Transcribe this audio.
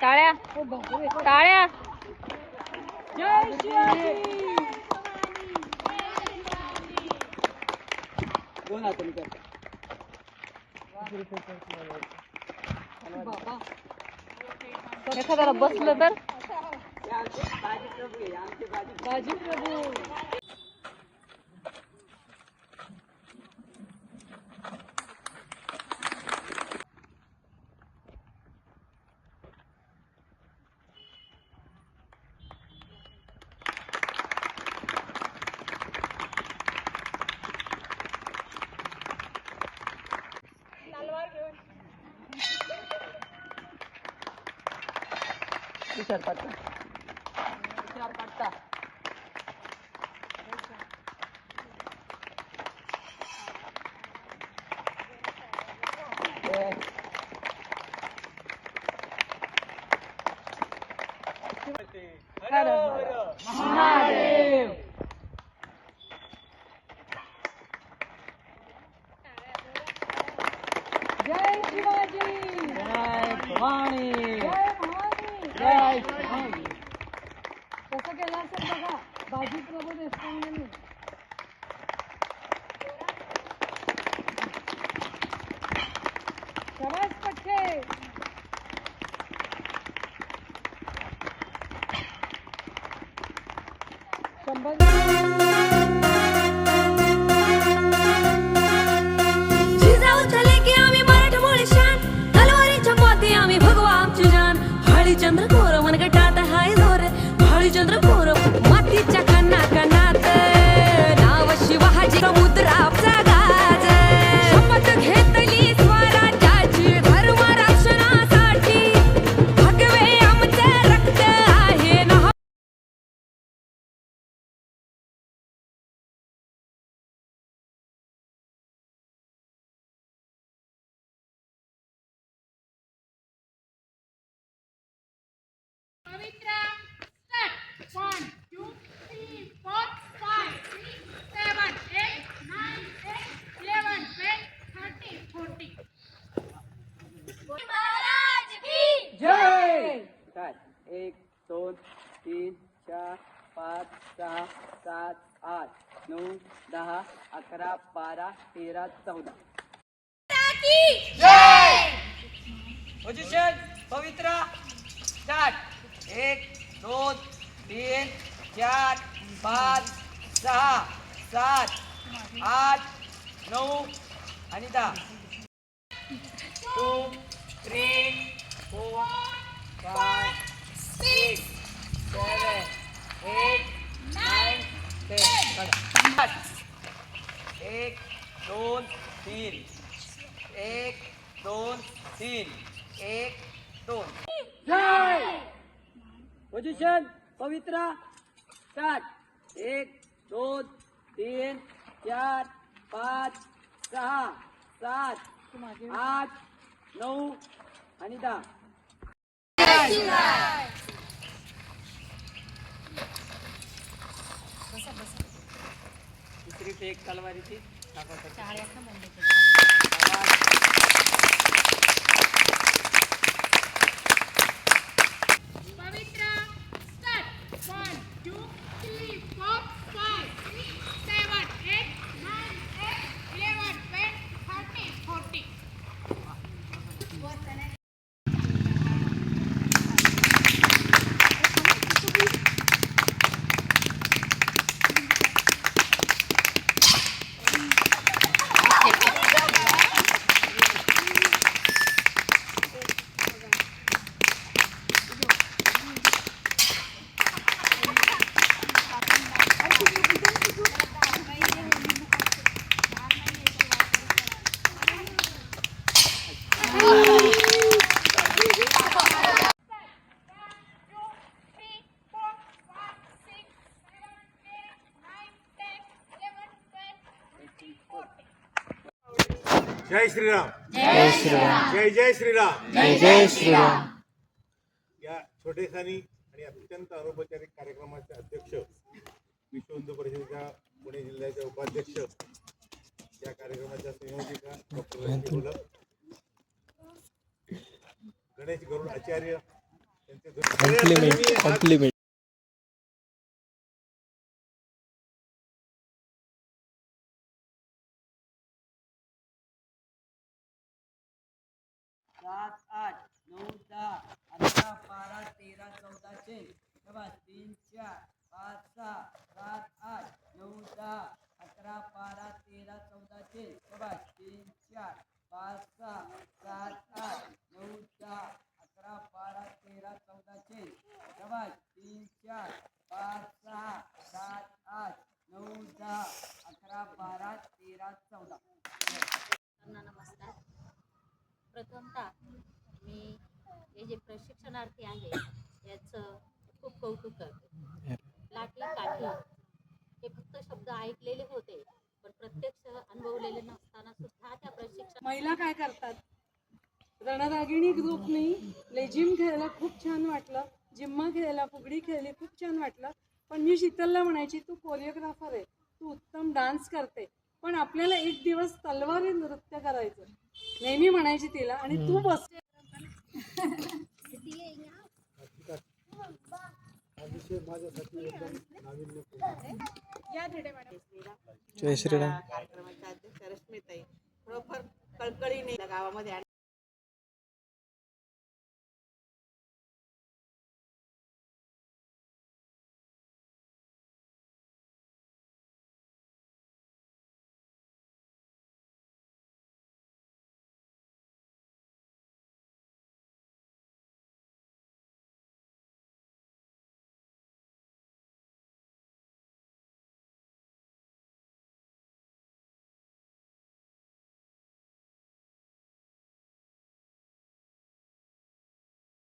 टाळ्या टाळ्या जय शिवाजी दोन हाताने करता एखाद्याला बसलं तर बाजी प्रभू विचार पडता विचार पडता जय शिवाजी। जय भवानी। जय भवानी। जय कसं केलं असेल बघा बाजी प्रभू देशपांडेंनी शाबास पठ्ठे शंभर एक दोन तीन चार पाच सहा सात आठ नऊ दहा अकरा बारा तेरा चौदा पोझिशन पवित्रा स्टार्ट एक दोन तीन चार पाच सहा सात आठ नऊ आणि दहा. Two three four five six seven eight nine ten एक दोन तीन. एक दोन तीन. एक दोन. पोझिशन पवित्रा स्टार्ट एक दोन तीन चार पाच सहा सात आठ नऊ आणि दहा. दुसरी फेक तलवारीची. दाखवतो. जय श्रीराम. जय श्रीराम. जय जय श्रीराम. जय जय श्रीराम. या छोटेखानी आणि अत्यंत अनौपचारिक कार्यक्रमाचे अध्यक्ष विश्व हिंदू परिषदेच्या पुणे जिल्ह्याच्या उपाध्यक्ष या कार्यक्रमाच्या संयोजिका doctor Ganesh Garud Acharya compliment compliment सात आठ नऊ दहा अकरा बारा तेरा चौदा चेन तीन चार पाच सहा सात आठ नऊ दहा अकरा बारा तेरा चौदा चेन तीन चार पाच सहा सात आठ नऊ दहा अकरा बारा तेरा चौदा चेन तीन चार पाच सहा सात आठ नऊ दहा अकरा बारा तेरा चौदा. नमस्कार. प्रथमतः मी हे जे प्रशिक्षणार्थी आहे याचं खूप कौतुक करते. लाठी काठी हे फक्त शब्द ऐकलेले होते पण प्रत्यक्ष अनुभवलेले नसताना सुद्धा त्या प्रशिक्षण महिला काय करतात? रणरागिणी ग्रुपनी लेझिम खेळायला खूप छान वाटलं. जिम्मा खेळायला फुगडी खेळली खूप छान वाटलं. पण मी शीतलला म्हणायची तू कोरिओग्राफर आहे. तू उत्तम डान्स करते. पण आपल्याला एक दिवस तलवारी नृत्य करायचं. नेहमी म्हणायची तिला आणि तू बस. या धिडे मॅडम जय श्रीराम.